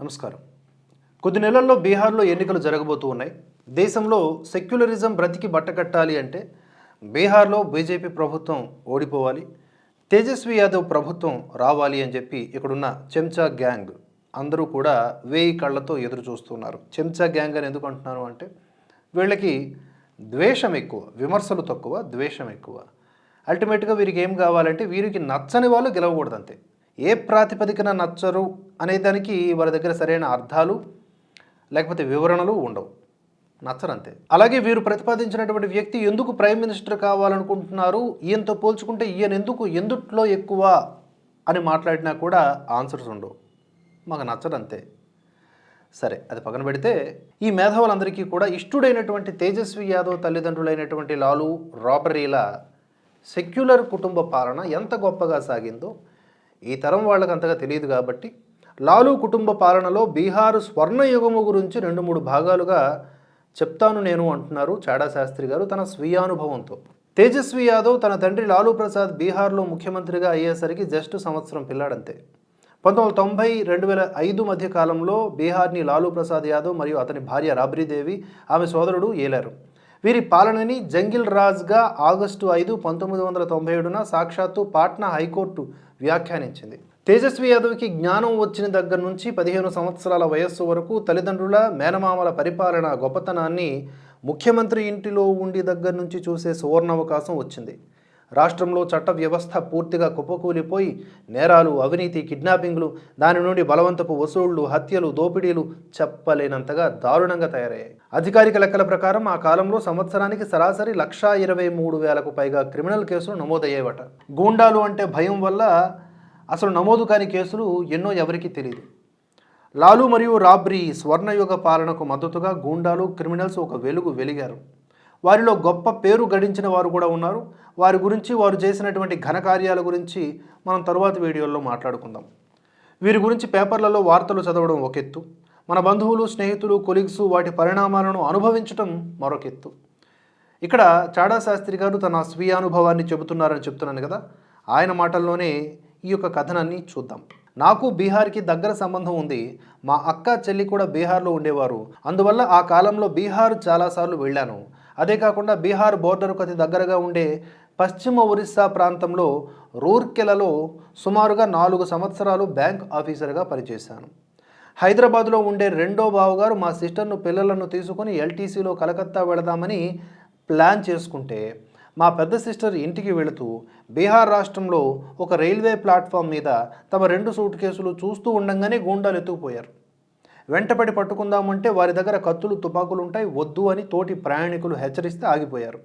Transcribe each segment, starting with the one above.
నమస్కారం. కొద్ది నెలల్లో బీహార్లో ఎన్నికలు జరగబోతూ ఉన్నాయి. దేశంలో సెక్యులరిజం బ్రతికి బట్టకట్టాలి అంటే బీహార్లో బీజేపీ ప్రభుత్వం ఓడిపోవాలి తేజస్వి యాదవ్ ప్రభుత్వం రావాలి అని చెప్పి ఇక్కడున్న చెంచా గ్యాంగ్ అందరూ కూడా వేయి కళ్ళతో ఎదురు చూస్తున్నారు. చెంచా గ్యాంగ్ అని ఎందుకు అంటున్నాను అంటే వీళ్ళకి ద్వేషం ఎక్కువ విమర్శలు తక్కువ ద్వేషం ఎక్కువ. అల్టిమేట్గా వీరికి ఏం కావాలంటే వీరికి నచ్చని వాళ్ళు గెలవకూడదు అంతే ఏ ప్రాతిపదికన నచ్చరు అనే దానికి వారి దగ్గర సరైన అర్థాలు లేకపోతే వివరణలు ఉండవు. నచ్చరంతే. అలాగే వీరు ప్రతిపాదించినటువంటి వ్యక్తి ఎందుకు ప్రైమ్ మినిస్టర్ కావాలనుకుంటున్నారు ఈయనతో పోల్చుకుంటే ఈయన ఎందుకు ఎందుట్లో ఎక్కువ అని మాట్లాడినా కూడా ఆన్సర్స్ ఉండవు. మాకు నచ్చరంతే. సరే అది పక్కన పెడితే ఈ మేధావులందరికీ కూడా ఇష్టుడైనటువంటి తేజస్వి యాదవ్ తల్లిదండ్రులైనటువంటి లాలు రాబరీల సెక్యులర్ కుటుంబ పాలన ఎంత గొప్పగా సాగిందో ఈ తరం వాళ్ళకి అంతగా తెలియదు కాబట్టి లాలు కుటుంబ పాలనలో బీహారు స్వర్ణయుగము గురించి రెండు మూడు భాగాలుగా చెప్తాను నేను అంటున్నారు చాడా శాస్త్రి గారు తన స్వీయానుభవంతో. తేజస్వి యాదవ్ తన తండ్రి లాలూ ప్రసాద్ బీహార్లో ముఖ్యమంత్రిగా అయ్యేసరికి జస్ట్ సంవత్సరం పిల్లాడంతే. పంతొమ్మిది వందల తొంభై రెండు వేల ఐదు మధ్య కాలంలో బీహార్ని లాలూ ప్రసాద్ యాదవ్ మరియు అతని భార్య రాబ్రీదేవి ఆమె సోదరుడు ఏలారు. వీరి పాలనని జంగిల్ రాజ్గా ఆగస్టు ఐదు పంతొమ్మిది వందల తొంభై ఏడున సాక్షాత్తు పాట్నా హైకోర్టు వ్యాఖ్యానించింది. తేజస్వి యాదవ్కి జ్ఞానం వచ్చిన దగ్గర నుంచి పదిహేను సంవత్సరాల వయస్సు వరకు తల్లిదండ్రుల మేనమామల పరిపాలన గొప్పతనాన్ని ముఖ్యమంత్రి ఇంటిలో ఉండి దగ్గర నుంచి చూసే సువర్ణావకాశం వచ్చింది. రాష్ట్రంలో చట్ట వ్యవస్థ పూర్తిగా కుప్పకూలిపోయి నేరాలు అవినీతి కిడ్నాపింగ్లు దాని నుండి బలవంతపు వసూళ్ళు హత్యలు దోపిడీలు చెప్పలేనంతగా దారుణంగా తయారయ్యాయి. అధికారిక లెక్కల ప్రకారం ఆ కాలంలో సంవత్సరానికి సరాసరి లక్షా ఇరవై మూడు వేలకు పైగా క్రిమినల్ కేసులు నమోదయ్యేవట. గూండాలు అంటే భయం వల్ల అసలు నమోదు కాని కేసులు ఎన్నో ఎవరికీ తెలియదు లాలు మరియు రాబ్రీ స్వర్ణయుగ పాలనకు మద్దతుగా గూండాలు క్రిమినల్స్ ఒక వెలుగు వెలిగారు. వారిలో గొప్ప పేరు గడించిన వారు కూడా ఉన్నారు. వారి గురించి వారు చేసినటువంటి ఘనకార్యాల గురించి మనం తరువాత వీడియోల్లో మాట్లాడుకుందాం. వీరి గురించి పేపర్లలో వార్తలు చదవడం ఒక ఎత్తు మన బంధువులు స్నేహితులు కొలీగ్స్ వాటి పరిణామాలను అనుభవించటం మరొక ఎత్తు ఇక్కడ చాడా శాస్త్రి గారు తన స్వీయ అనుభవాన్ని చెబుతున్నారని చెప్తున్నాను కదా. ఆయన మాటల్లోనే ఈ యొక్క కథనాన్ని చూద్దాం. నాకు బీహార్కి దగ్గర సంబంధం ఉంది. మా అక్క చెల్లి కూడా బీహార్లో ఉండేవారు. అందువల్ల ఆ కాలంలో బీహార్ చాలాసార్లు వెళ్ళాను. అదే కాకుండా బీహార్ బోర్డర్కు అతి దగ్గరగా ఉండే పశ్చిమ ఒరిస్సా ప్రాంతంలో రూర్కెలలో సుమారుగా నాలుగు సంవత్సరాలు బ్యాంక్ ఆఫీసర్గా పనిచేశాను. హైదరాబాద్లో ఉండే రెండో బావగారు మా సిస్టర్ను పిల్లలను తీసుకొని ఎల్టీసీలో కలకత్తా వెళదామని ప్లాన్ చేసుకుంటే మా పెద్ద సిస్టర్ ఇంటికి వెళుతూ బీహార్ రాష్ట్రంలో ఒక రైల్వే ప్లాట్ఫామ్ మీద తమ రెండు సూట్ కేసులు చూస్తూ ఉండంగానే గూండాలు ఎత్తుకుపోయారు. వెంటపడి పట్టుకుందామంటే వారి దగ్గర కత్తులు తుపాకులు ఉంటాయి. వద్దు అని తోటి ప్రయాణికులు హెచ్చరిస్తే ఆగిపోయారు.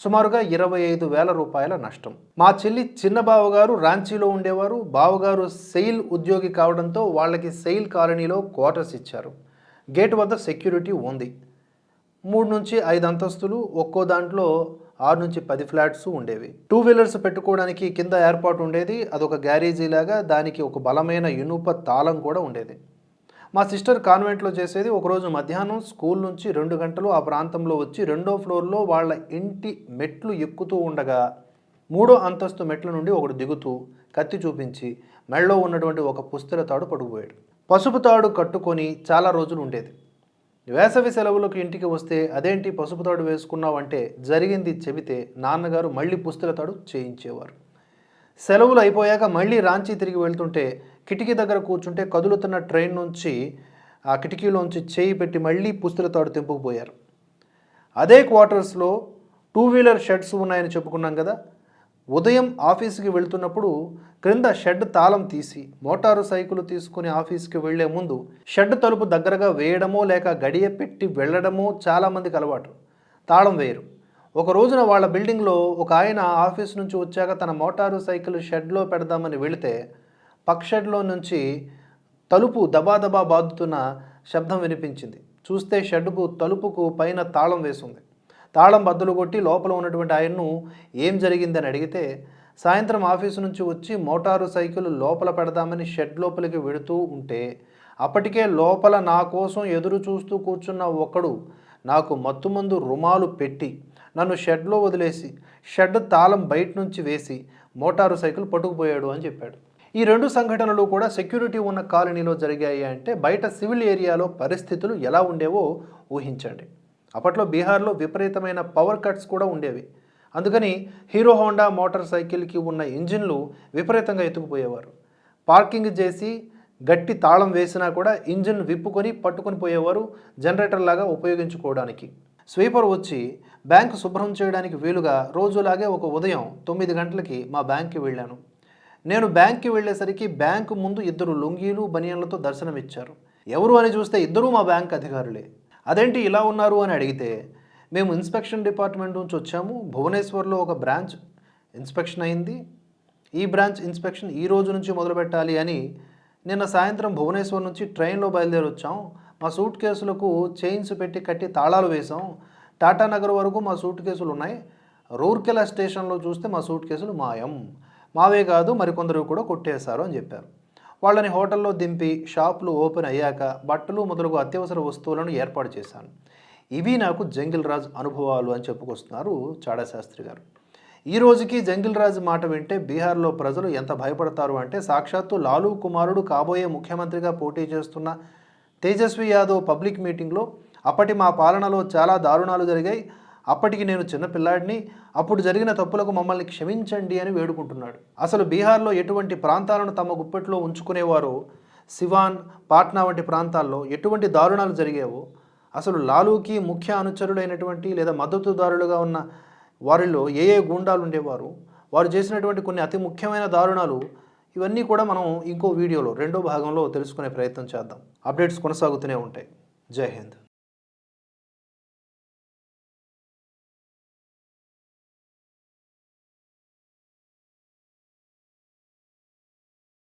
సుమారుగా ఇరవై ఐదు వేల రూపాయల నష్టం. మా చెల్లి చిన్న బావగారు రాంచీలో ఉండేవారు. బావగారు సెయిల్ ఉద్యోగి కావడంతో వాళ్ళకి సెయిల్ కాలనీలో క్వార్టర్స్ ఇచ్చారు. గేట్ వద్ద సెక్యూరిటీ ఉంది. మూడు నుంచి ఐదు అంతస్తులు ఒక్కో దాంట్లో ఆరు నుంచి పది ఫ్లాట్స్ ఉండేవి. టూ వీలర్స్ పెట్టుకోవడానికి కింద ఏర్పాటు ఉండేది. అదొక గ్యారేజీ లాగా దానికి ఒక బలమైన ఇనుప తాళం కూడా ఉండేది. మా సిస్టర్ కాన్వెంట్లో చేసేది ఒకరోజు మధ్యాహ్నం స్కూల్ నుంచి రెండు గంటలు ఆ ప్రాంతంలో వచ్చి రెండో ఫ్లోర్లో వాళ్ళ ఇంటి మెట్లు ఎక్కుతూ ఉండగా మూడో అంతస్తు మెట్ల నుండి ఒకడు దిగుతూ కత్తి చూపించి మెళ్ళలో ఉన్నటువంటి ఒక పుస్తల తాడు పడుకుపోయాడు. పసుపు తాడు కట్టుకొని చాలా రోజులు ఉండేది. వేసవి సెలవులకు ఇంటికి వస్తే అదేంటి పసుపు తాడు వేసుకున్నావంటే జరిగింది చెబితే నాన్నగారు మళ్ళీ పుస్తల తాడు చేయించేవారు. సెలవులు అయిపోయాక మళ్ళీ రాంచీ తిరిగి వెళ్తుంటే కిటికీ దగ్గర కూర్చుంటే కదులుతున్న ట్రైన్ నుంచి ఆ కిటికీలోంచి చేయి పెట్టి మళ్ళీ పుస్తుల తాడు తెంపుకుపోయారు అదే క్వార్టర్స్లో టూ వీలర్ షెడ్స్ ఉన్నాయని చెప్పుకున్నాం కదా. ఉదయం ఆఫీస్కి వెళ్తున్నప్పుడు క్రింద షెడ్ తాళం తీసి మోటారు సైకిల్ తీసుకుని ఆఫీస్కి వెళ్ళే ముందు షెడ్ తలుపు దగ్గరగా వేయడమో లేక గడియ పెట్టి వెళ్ళడమో చాలామందికి అలవాటు. తాళం వేయరు. ఒక రోజున వాళ్ళ బిల్డింగ్లో ఒక ఆయన ఆఫీస్ నుంచి వచ్చాక తన మోటారు సైకిల్ షెడ్లో పెడదామని వెళితే పక్క షెడ్లో నుంచి తలుపు దబాదబా బాదుతున్న శబ్దం వినిపించింది. చూస్తే షెడ్కు తలుపుకు పైన తాళం వేసింది. తాళం బద్దలు కొట్టి లోపల ఉన్నటువంటి ఆయన్ను ఏం జరిగిందని అడిగితే సాయంత్రం ఆఫీసు నుంచి వచ్చి మోటారు సైకిల్ లోపల పెడదామని షెడ్ లోపలికి వెడుతూ ఉంటే అప్పటికే లోపల నా కోసం ఎదురు చూస్తూ కూర్చున్న ఒకడు నాకు మత్తుమందు రుమాలు పెట్టి నన్ను షెడ్లో వదిలేసి షెడ్ తాళం బయట నుంచి వేసి మోటారు సైకిల్ పట్టుకుపోయాడు అని చెప్పాడు. ఈ రెండు సంఘటనలు కూడా సెక్యూరిటీ ఉన్న కాలనీలో జరిగాయి అంటే బయట సివిల్ ఏరియాలో పరిస్థితులు ఎలా ఉండేవో ఊహించండి. అప్పట్లో బీహార్లో విపరీతమైన పవర్ కట్స్ కూడా ఉండేవి. అందుకని హీరో హోండా మోటార్ సైకిల్కి ఉన్న ఇంజిన్లు విపరీతంగా ఎత్తుకుపోయేవారు. పార్కింగ్ చేసి గట్టి తాళం వేసినా కూడా ఇంజిన్ విప్పుకొని పట్టుకొని పోయేవారు జనరేటర్ లాగా ఉపయోగించుకోవడానికి. స్వీపర్ వచ్చి బ్యాంకు శుభ్రం చేయడానికి వీలుగా రోజులాగే ఒక ఉదయం తొమ్మిది గంటలకి మా బ్యాంక్కి వెళ్ళాను. నేను బ్యాంక్కి వెళ్ళేసరికి బ్యాంకు ముందు ఇద్దరు లుంగీలు బనియన్లతో దర్శనమిచ్చారు. ఎవరు అని చూస్తే ఇద్దరూ మా బ్యాంక్ అధికారులే. అదేంటి ఇలా ఉన్నారు అని అడిగితే మేము ఇన్స్పెక్షన్ డిపార్ట్మెంట్ నుంచి వచ్చాము. భువనేశ్వర్లో ఒక బ్రాంచ్ ఇన్స్పెక్షన్ అయింది. ఈ బ్రాంచ్ ఇన్స్పెక్షన్ ఈ రోజు నుంచి మొదలు పెట్టాలి అని నిన్న సాయంత్రం భువనేశ్వర్ నుంచి ట్రైన్లో బయలుదేరి వచ్చాం. మా సూట్ కేసులకు చైన్స్ పెట్టి కట్టి తాళాలు వేసాం టాటా నగర్ వరకు మా సూట్ కేసులు ఉన్నాయి రూర్కెలా స్టేషన్లో చూస్తే మా సూట్ కేసులు మాయం. మావే కాదు మరికొందరు కూడా కొట్టేశారు అని చెప్పారు. వాళ్ళని హోటల్లో దింపి షాపులు ఓపెన్ అయ్యాక బట్టలు మొదలగు అత్యవసర వస్తువులను ఏర్పాటు చేశాను. ఇవి నాకు జంగిల్ రాజ్ అనుభవాలు అని చెప్పుకొస్తున్నారు చాడా శాస్త్రి గారు. ఈ రోజుకి జంగిల్ రాజ్ మాట వింటే బీహార్లో ప్రజలు ఎంత భయపడతారు అంటే సాక్షాత్తు లాలూ కుమారుడు కాబోయే ముఖ్యమంత్రిగా పోటీ చేస్తున్న తేజస్వి యాదవ్ పబ్లిక్ మీటింగ్లో అప్పటి మా పాలనలో చాలా దారుణాలు జరిగాయి. అప్పటికి నేను చిన్నపిల్లాడిని అప్పుడు జరిగిన తప్పులకు మమ్మల్ని క్షమించండి అని వేడుకుంటున్నాడు. అసలు బీహార్లో ఎటువంటి ప్రాంతాలను తమ గుప్పెట్లో ఉంచుకునేవారో సివాన్ పాట్నా వంటి ప్రాంతాల్లో ఎటువంటి దారుణాలు జరిగేవో అసలు లాలూకి ముఖ్య అనుచరులైనటువంటి లేదా మద్దతుదారులుగా ఉన్న వారిలో ఏ ఏ గూండాలు ఉండేవారు వారు చేసినటువంటి కొన్ని అతి ముఖ్యమైన దారుణాలు ఇవన్నీ కూడా మనం ఇంకో వీడియోలో రెండో భాగంలో తెలుసుకునే ప్రయత్నం చేద్దాం. అప్డేట్స్ కొనసాగుతూనే ఉంటాయి. జై హింద్.